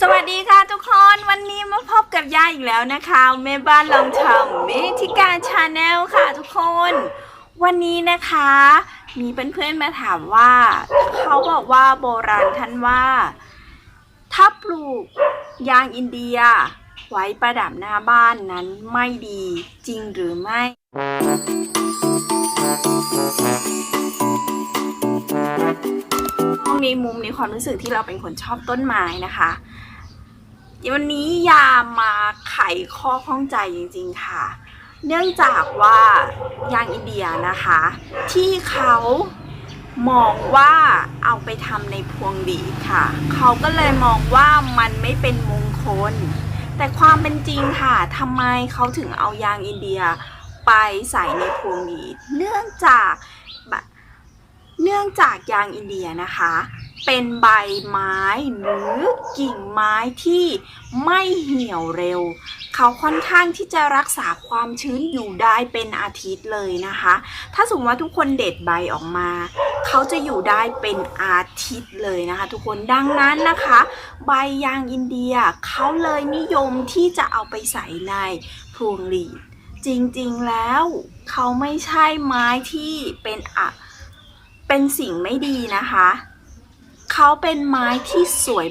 สวัสดีค่ะทุกคนวันนี้มาพบกับย่าอีกแล้วนะคะแม่บ้านลองทำเมธิการชาแนลค่ะทุกคน วันนี้นะคะ มีเพื่อนๆมาถามว่า เขาบอกว่าโบราณท่านว่า ถ้าปลูกยางอินเดีย ไว้ประดับหน้าบ้านนั้นไม่ดีจริงหรือไม่ห้องนี้มุมในความรู้สึกที่เราเป็นคนชอบต้นไม้นะคะ วันนี้ยามาไขข้อข้องใจจริงๆค่ะ เนื่องจากว่ายางอินเดียนะคะ ที่เขามองว่าเอาไปทำในพวงหลีดค่ะ เขาก็เลยมองว่ามันไม่เป็นมงคล แต่ความเป็นจริงค่ะทำไมเขาถึงเอายางอินเดียไปใส่ในพวงหลีด เนื่องจากเนื่องจากยางอินเดียนะคะ เป็นใบไม้หรือกิ่งไม้ที่ไม่เหี่ยวเร็ว เขาค่อนข้างที่จะรักษาความชื้นอยู่ได้เป็นอาทิตย์เลยนะคะ ถ้าสมมติว่าทุกคนเด็ดใบออกมา เขาจะอยู่ได้เป็นอาทิตย์เลยนะคะ ทุกคนดังนั้นนะคะ ใบยางอินเดียเขาเลยนิยมที่จะเอาไปใส่ในพวงหลีดจริงๆแล้วเขาไม่ใช่ไม้ที่เป็นอะเป็นสิ่งไม่ดีนะคะ เขาเป็นไม้ที่สวย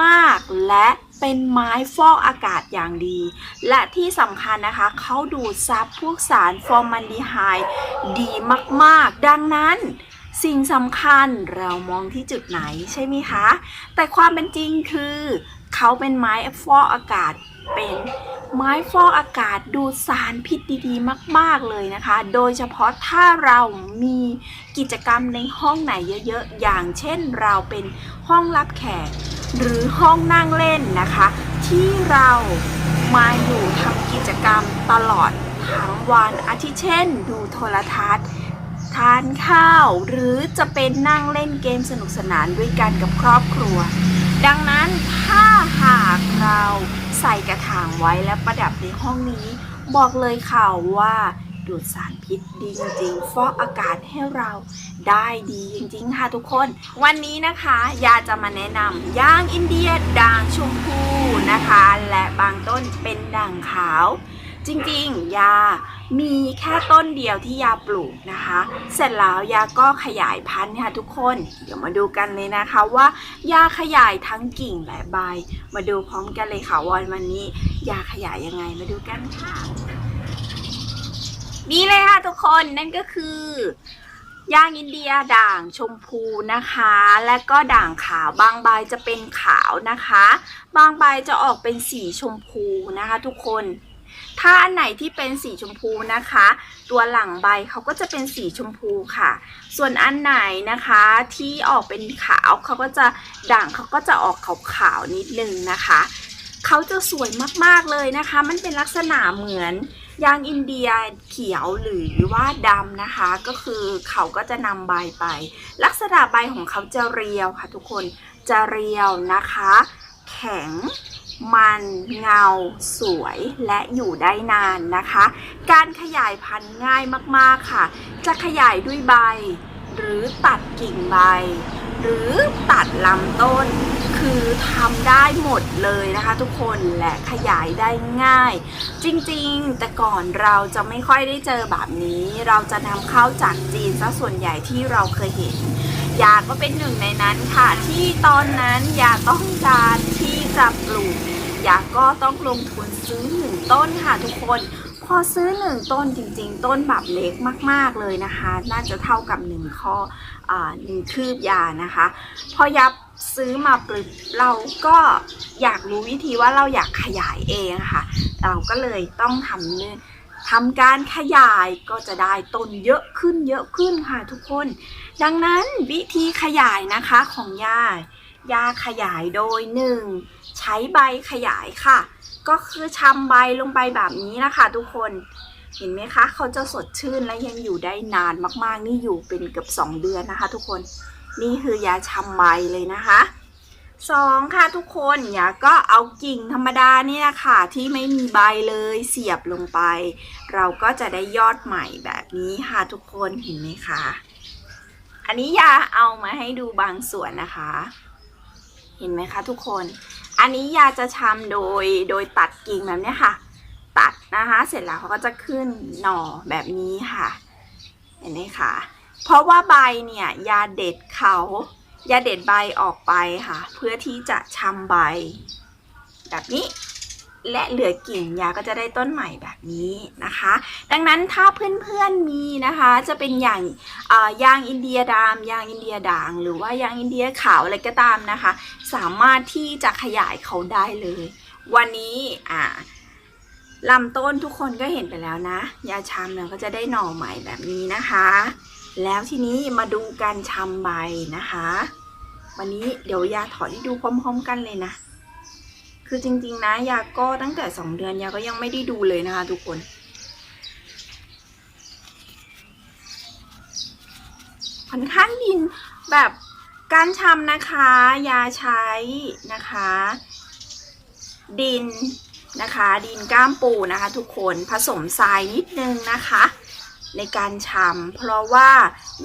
มากๆ และเป็นไม้ฟอกอากาศอย่างดี และที่สำคัญนะคะ เขาดูดซับพวกสารฟอร์มันดีไฮด์ดีมากๆ ดังนั้นสิ่งสำคัญเรามองที่จุดไหนใช่ไหมคะ แต่ความเป็นจริงคือ เขาเป็นไม้ฟอกอากาศเป็น ไม้ฟอกอากาศดูดสารพิษดีๆ มากๆเลยนะคะ โดยเฉพาะถ้าเรามีกิจกรรมในห้องไหนเยอะๆ อย่างเช่นเราเป็นห้องรับแขก หรือห้องนั่งเล่นนะคะ ที่เรามาอยู่ทำกิจกรรมตลอดทั้งวันอาทิเช่น ดูโทรทัศน์ทานข้าว หรือจะเป็นนั่งเล่นเกมสนุกสนานด้วยกันกับครอบครัว ดังนั้นถ้าหากเรา ใส่กระถางไว้และประดับในห้องนี้ บอกเลยค่ะว่าดูดสารพิษดีจริงๆ ฟอกอากาศให้เราได้ดีจริงๆ ค่ะทุกคน วันนี้นะคะยาจะมาแนะนำย่างอินเดียด่างชมพูนะคะ และบางต้นเป็นด่างขาว จริงๆ ยา มีแค่ต้นเดียวที่ยาปลูกนะคะ เสร็จแล้วยาก็ขยายพันธุ์ค่ะทุกคน เดี๋ยวมาดูกันเลยนะคะว่ายาขยายทั้งกิ่งและใบ มาดูพร้อมกันเลยค่ะวันวันนี้ยาขยายยังไงมาดูกันค่ะนี่เลยค่ะทุกคนนั่นก็คือย่างอินเดียด่างชมพูนะคะ และก็ด่างขาวบางใบจะเป็นขาวนะคะ บางใบจะออกเป็นสีชมพูนะคะ ทุกคน ถ้าอันไหนที่เป็นสีชมพูนะคะ ตัวหลังใบเขาก็จะเป็นสีชมพูค่ะ ส่วนอันไหนนะคะที่ออกเป็นขาวเขาก็จะด่างเขาก็จะออกขาวๆนิดนึงนะคะเขาจะสวยมากๆเลยนะคะ มันเป็นลักษณะเหมือนยางอินเดียเขียวหรือว่าดำนะคะ ก็คือเขาก็จะนำใบไป ลักษณะใบของเขาจะเรียวค่ะทุกคนจะเรียวนะคะ แข็ง มันเงาสวยและอยู่ได้นานนะคะ การขยายพันธุ์ง่ายมากๆค่ะ จะขยายด้วยใบ หรือตัดกิ่งใบ หรือตัดลำต้น คือทำได้หมดเลยนะคะทุกคนและขยายได้ง่าย จริงๆ แต่ก่อนเราจะไม่ค่อยได้เจอแบบนี้ เราจะนำเข้าจากจีนซะส่วนใหญ่ที่เราเคยเห็น ยาก็เป็นหนึ่งในนั้นค่ะ ที่ตอนนั้นยาต้องการที่จะปลูกยาก็ต้องลงทุนซื้อหนึ่งต้นค่ะทุกคนพอซื้อหนึ่งต้นจริง ๆ ต้นแบบเล็กมาก ๆเลยนะคะ น่าจะเท่ากับหนึ่งข้อหนึ่งคืบยานะคะ พอยับซื้อมาปลึกเราก็อยากรู้วิธีว่าเราอยากขยายเองค่ะ เราก็เลยต้องทำเนื่อง ทำการขยายก็จะได้ต้นเยอะขึ้นเยอะขึ้นค่ะทุกคน ดังนั้นวิธีขยายนะคะของยายาขยายโดยหนึ่งใช้ใบขยายค่ะ ก็คือชำใบลงไปแบบนี้นะคะทุกคนเห็นไหมคะ เขาจะสดชื่นและยังอยู่ได้นานมากๆ นี่อยู่เป็นเกือบ 2 เดือนนะคะ ทุกคน นี่คือยาชำใบเลยนะคะ สองค่ะทุกคนอย่าก็เอากิ่งธรรมดานี่นะคะที่ไม่มีใบเลยเสียบลงไป เราก็จะได้ยอดใหม่แบบนี้ค่ะทุกคนเห็นไหมคะอันนี้ยาเอามาให้ดูบางส่วนนะคะ เห็นไหมคะทุกคน อันนี้ยาจะชำโดยโดยตัดกิ่งแบบนี้ค่ะ ตัดนะคะ เสร็จแล้วเขาก็จะขึ้นหน่อแบบนี้ค่ะ เห็นไหมคะเพราะว่าใบเนี่ยยาเด็ดเขา ยาเด็ดใบออกไปค่ะ เพื่อที่จะชำใบ แบบนี้ และเหลือกิ่งยาก็จะได้ต้นใหม่แบบนี้นะคะ ดังนั้นถ้าเพื่อนๆมีนะคะ จะเป็นอย่างยางอินเดียดำยางอินเดียด่าง หรือว่ายางอินเดียขาวอะไรก็ตามนะคะ สามารถที่จะขยายเขาได้เลย วันนี้อ่าลำต้นทุกคนก็เห็นไปแล้วนะ ยาชำเนี่ยก็จะได้หน่อใหม่แบบนี้นะคะ แล้วทีนี้มาดูการชำใบนะคะ วันนี้เดี๋ยวยาถอดให้ดูพร้อม ๆ กันเลยนะ คือจริง ๆ นะ ยาก็ตั้งแต่สองเดือนยาก็ยังไม่ได้ดูเลยนะคะ ทุกคน ค่อนข้างดินแบบการชำนะคะ ยาใช้นะคะ ดินนะคะ ดินก้ามปูนะคะ ทุกคนผสมทรายนิดนึงนะคะ ในการชำเพราะว่า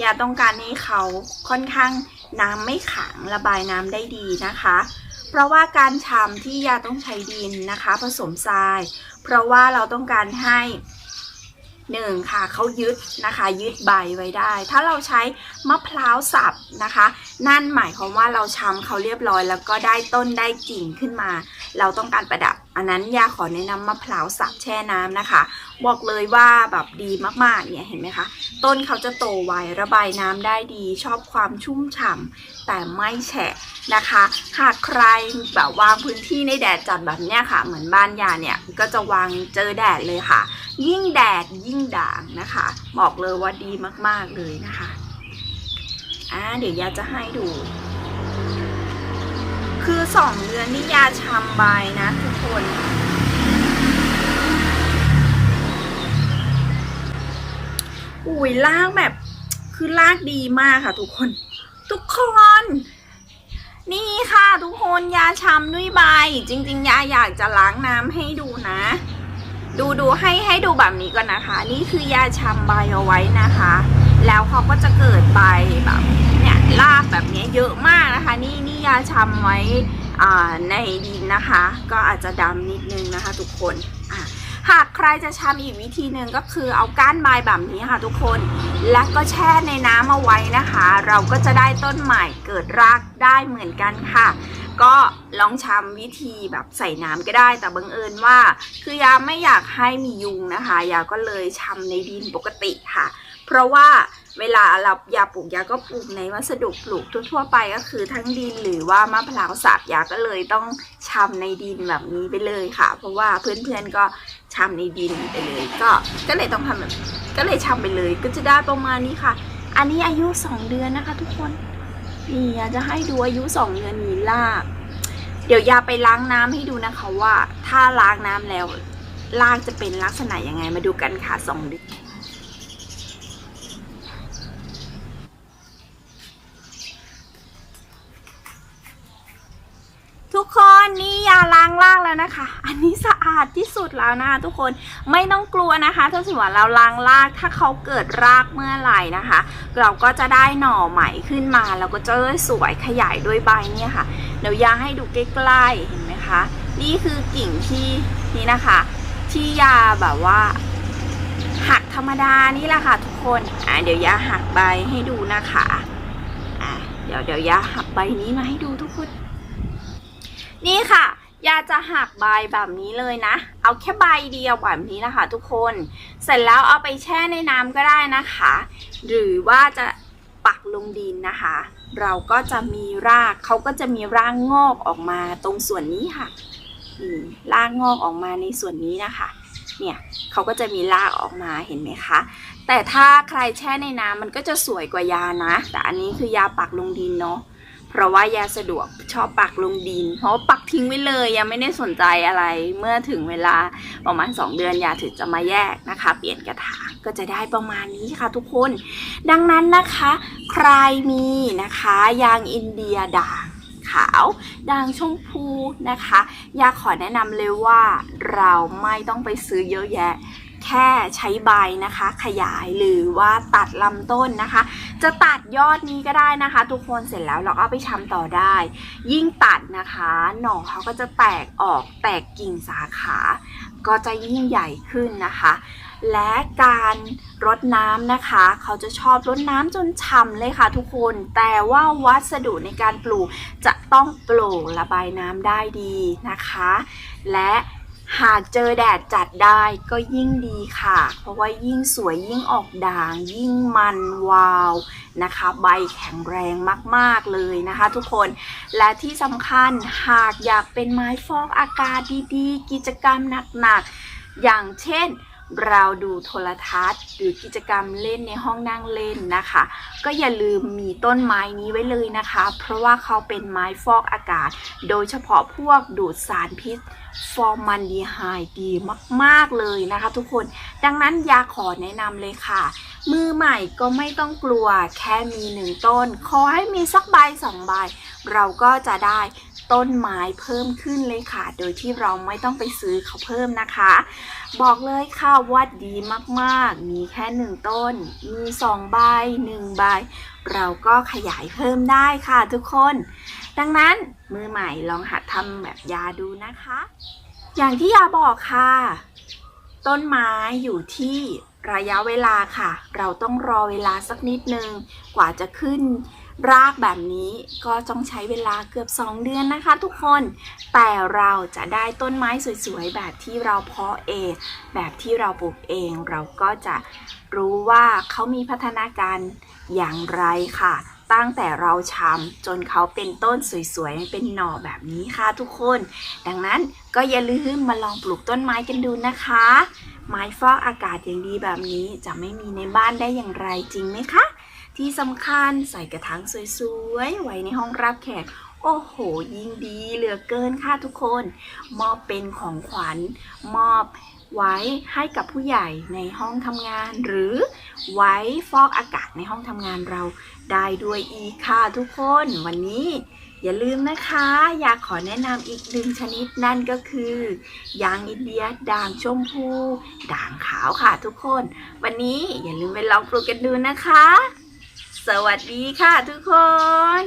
ยาต้องการให้เขาค่อนข้างน้ำไม่ขังระบายน้ำได้ดีนะคะ เพราะว่าการชำที่ยาต้องใช้ดินนะคะ ผสมทราย เพราะว่าเราต้องการให้หนึ่งค่ะเขายึดนะคะยึดใบไว้ได้ ถ้าเราใช้มะพร้าวสับนะคะ นั่นหมายความว่าเราชำเขาเรียบร้อย แล้วก็ได้ต้นได้กิ่งขึ้นมา เราต้องการประดับ อันนั้นยาขอแนะนำมะพร้าวสับแช่น้ำนะคะ บอกเลยว่าแบบดีมากๆเนี่ยเห็นไหมคะ ต้นเขาจะโตไวระบายน้ำได้ดี ชอบความชุ่มฉ่ำแต่ไม่แฉะนะคะ หากใครแบบวางพื้นที่ในแดดจัดแบบเนี้ยค่ะ เหมือนบ้านยาเนี่ยก็จะวางเจอแดดเลยค่ะ ยิ่งแดดยิ่งด่างนะคะ บอกเลยว่าดีมากๆเลยนะคะอ่าเดี๋ยวยาจะให้ดู คือสองเดือนนี่ยาชำใบนะทุกคน อุ้ยลากแบบ คือลากดีมากค่ะทุกคน ทุกคน นี่ค่ะทุกคนยาชำด้ยใบจริง ๆ ยาอยากจะล้างน้ำให้ดูนะ ดูดูให้ให้ดูแบบนี้ก่อนนะคะ นี่คือยาชำใบเอาไว้นะคะ แล้วเขาก็จะเกิดใบแบบ ลากแบบนี้เยอะมากนะคะ นี่นี่ยาชำไว้ในดินนะคะ ก็อาจจะดำนิดนึงนะคะ ทุกคนหากใครจะชำอีกวิธีหนึ่งก็คือเอาก้านใบแบบนี้ค่ะทุกคน และก็แช่ในน้ำเอาไว้นะคะ เราก็จะได้ต้นใหม่เกิดรากได้เหมือนกันค่ะ ก็ลองชำวิธีแบบใส่น้ำก็ได้ แต่บังเอิญว่า คือยาไม่อยากให้มียุงนะคะ ยาก็เลยชำในดินปกติค่ะ เพราะว่า เวลาเรายาปลูกยาก็ปลูกในวัสดุปลูกทั่วๆไปก็คือทั้งดินหรือว่ามะพร้าวสับยาก็เลยต้องชำในดินแบบนี้ไปเลยค่ะ เพราะว่าเพื่อนๆก็ชำในดินไปเลยก็ก็เลยต้องทำแบบก็เลยชำไปเลยก็จะได้ประมาณนี้ค่ะ อันนี้อายุสองเดือนนะคะ ทุกคนนี่ยาจะให้ดูอายุสองเดือนมีรากเดี๋ยวยาไปล้างน้ำให้ดูนะคะว่า ถ้าล้างน้ำแล้วรากจะเป็นลักษณะยังไงมาดูกันค่ะสองเดือนทุกคน นี่ยาล้างแล้วนะคะ อันนี้สะอาดที่สุดแล้วนะคะทุกคนไม่ต้องกลัวนะคะถ้าสมมติว่าเราล้างรากถ้าเขาเกิดรากเมื่อไหร่นะคะ เราก็จะได้หน่อใหม่ขึ้นมาแล้วก็จะสวยขยายด้วยใบเนี่ยค่ะเดี๋ยวยาให้ดูใกล้ๆเห็นไหมคะนี่คือกิ่งที่นี่นะคะ ที่ยาแบบว่า หักธรรมดานี่แหละค่ะทุกคนอ่าเดี๋ยวยาหักใบให้ดูนะคะอ่าเดี๋ยวเดี๋ยวยาหักใบนี้มาให้ดูทุกคนนี่ค่ะ ยาจะหักใบแบบนี้เลยนะ เอาแค่ใบเดียวแบบนี้นะคะทุกคน เสร็จแล้วเอาไปแช่ในน้ำก็ได้นะคะ หรือว่าจะปักลงดินนะคะ เราก็จะมีรากเขาก็จะมีรากงอกออกมาตรงส่วนนี้ค่ะนี่รากงอกออกมาในส่วนนี้นะคะ เนี่ยเขาก็จะมีรากออกมาเห็นไหมคะ แต่ถ้าใครแช่ในน้ำมันก็จะสวยกว่ายานะ แต่อันนี้คือยาปักลงดินเนาะ เพราะว่ายาสะดวกชอบปักลงดิน เพราะว่าปักทิ้งไว้เลยยังไม่ได้สนใจอะไรเมื่อถึงเวลาประมาณ 2 เดือนยาถึงจะมาแยกนะคะ เปลี่ยนกระถางก็จะได้ประมาณนี้ค่ะทุกคน ดังนั้นนะคะ ใครมีนะคะยางอินเดียด่างขาวด่างชมพูนะคะ ยาขอแนะนำเลยว่าเราไม่ต้องไปซื้อเยอะแยะ แค่ใช้ใบนะคะ ขยายหรือว่าตัดลำต้นนะคะ จะตัดยอดนี้ก็ได้นะคะ ทุกคนเสร็จแล้วเราก็าไปชำต่อได้ ยิ่งตัดนะคะ หน่อเขาก็จะแตกออกแตกกิ่งสาขา ก็จะยิ่งใหญ่ขึ้นนะคะและการรดน้ำนะคะ เขาจะชอบรดน้ำจนฉ่ำเลยค่ะทุกคน แต่ว่าวัสดุในการปลูกจะต้องโปร่งระบายน้ำได้ดีนะคะ และ หากเจอแดดจัดได้ก็ยิ่งดีค่ะ เพราะว่ายิ่งสวยยิ่งออกด่าง ยิ่งมันวาวนะคะ ใบแข็งแรงมากๆเลยนะคะ ทุกคนและที่สำคัญหากอยากเป็นไม้ฟอกอากาศดีๆ กิจกรรมหนักๆ อย่างเช่น เราดูโทรทัศน์ หรือกิจกรรมเล่นในห้องนั่งเล่นนะคะ ก็อย่าลืมมีต้นไม้นี้ไว้เลยนะคะ เพราะว่าเขาเป็นไม้ฟอกอากาศ โดยเฉพาะพวกดูดสารพิษฟอร์มันดีไฮด์ดีมาก ๆ เลยนะคะทุกคน ดังนั้นยาขอแนะนำเลยค่ะ มือใหม่ก็ไม่ต้องกลัวแค่มีหนึ่งต้น ขอให้มีสักใบสองใบ เราก็จะได้ ต้นไม้เพิ่มขึ้นเลยค่ะ โดยที่เราไม่ต้องไปซื้อเขาเพิ่มนะคะ บอกเลยค่ะว่าดีมากๆ มีแค่หนึ่งต้น มีสองใบหนึ่งใบ เราก็ขยายเพิ่มได้ค่ะทุกคน ดังนั้นมือใหม่ลองหัดทำแบบยาดูนะคะ อย่างที่ยาบอกค่ะ ต้นไม้อยู่ที่ระยะเวลาค่ะ เราต้องรอเวลาสักนิดนึง กว่าจะขึ้น รากแบบนี้ก็ต้องใช้เวลาเกือบ 2 เดือนนะคะ ทุกคน แต่เราจะได้ต้นไม้สวยๆ แบบที่เราเพาะเอง แบบที่เราปลูกเอง เราก็จะรู้ว่าเขามีพัฒนาการอย่างไรค่ะ ตั้งแต่เราชำจนเขาเป็นต้นสวยๆ เป็นหน่อแบบนี้ค่ะทุกคน ดังนั้นก็อย่าลืมมาลองปลูกต้นไม้กันดูนะคะ ไม้ฟอกอากาศอย่างดีแบบนี้จะไม่มีในบ้านได้อย่างไรจริงไหมคะ ที่สำคัญใส่กระถางสวยๆ ไว้ในห้องรับแขก โอ้โห ยิ่งดีเหลือเกินค่ะทุกคน มอบเป็นของขวัญ มอบไว้ให้กับผู้ใหญ่ในห้องทำงาน หรือไว้ฟอกอากาศในห้องทำงานเรา ได้ด้วยอีกค่ะทุกคนวันนี้อย่าลืมนะคะ อยากขอแนะนำอีกหนึ่งชนิดนั่นก็คือยางอินเดียด่างชมพู ด่างขาวค่ะทุกคน วันนี้อย่าลืมไปลองปลูกกันดูนะคะ สวัสดีค่ะทุกคน